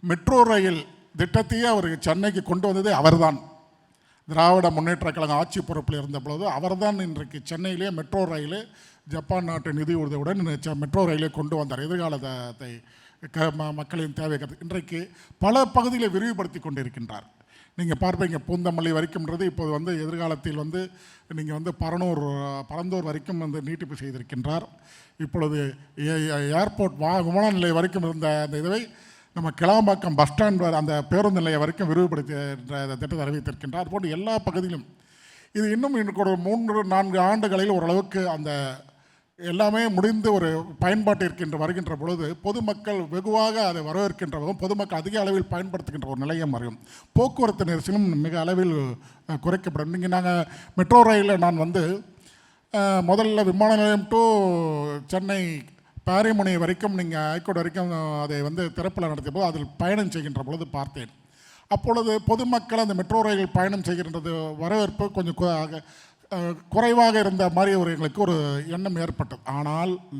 Metro rail திட்டத்தையே அவர் சென்னைக்கு கொண்டு வந்ததே அவர்தான். திராவிட முன்னேற்ற கழகம் ஆட்சி பொறுப்பில் இருந்த பொழுது அவர்தான் இன்றைக்கு சென்னையிலே மெட்ரோ ரயில் ஜப்பான் நாட்டு நிதி உதவியுடன் மெட்ரோ ரயிலை கொண்டு வந்தார். எதிர்காலத்தை க ம- மக்களின் தேவை கருதி இன்றைக்கு பல பகுதிகளை விரிவுபடுத்தி கொண்டிருக்கின்றார். நீங்கள் பார்ப்பீங்க பூந்தமல்லி வரைக்கும்ன்றது இப்போது வந்து எதிர்காலத்தில் வந்து நீங்கள் வந்து பரனூர் பரந்தூர் வரைக்கும் வந்து நீட்டிப்பு செய்திருக்கின்றார். இப்பொழுது ஏ- ஏர்போர்ட் வா விமான நிலையம் வரைக்கும் இருந்த அந்த இதுவை நம்ம கிளாம்பாக்கம் பஸ் ஸ்டாண்ட் வர அந்த பேருந்து நிலையம் வரைக்கும் விரிவுபடுத்தி என்ற திட்டத்தை அறிவித்திருக்கின்றார். அதுபோன்று எல்லா பகுதியிலும் இது இன்னும் எனக்கு ஒரு மூன்று நான்கு ஆண்டுகளில் ஓரளவுக்கு அந்த எல்லாமே முடிந்து ஒரு பயன்பாட்டிற்கின்ற இருக்கின்ற வருகின்ற பொழுது பொதுமக்கள் வெகுவாக அதை வரவேற்கின்ற போதும் பொதுமக்கள் அதிக அளவில் பயன்படுத்துகின்ற ஒரு நிலையம் வரும் போக்குவரத்து நெரிசலும் மிக அளவில் குறைக்கப்படும். நீங்கள் நாங்கள் மெட்ரோ ரயிலில் நான் வந்து முதல்ல விமான நிலையம் டு சென்னை பாரிமுனை வரைக்கும் நீங்கள் ஐக்கோடு வரைக்கும் அதை வந்து திறப்பில் நடத்திய போது அதில் பயணம் செய்கின்ற பொழுது பார்த்தேன். அப்பொழுது பொதுமக்கள் அந்த மெட்ரோ ரயில் பயணம் செய்கின்றது வரவேற்பு கொஞ்சம் குறைவாக இருந்த மாதிரி ஒரு எங்களுக்கு ஒரு எண்ணம் ஏற்பட்டது. ஆனால்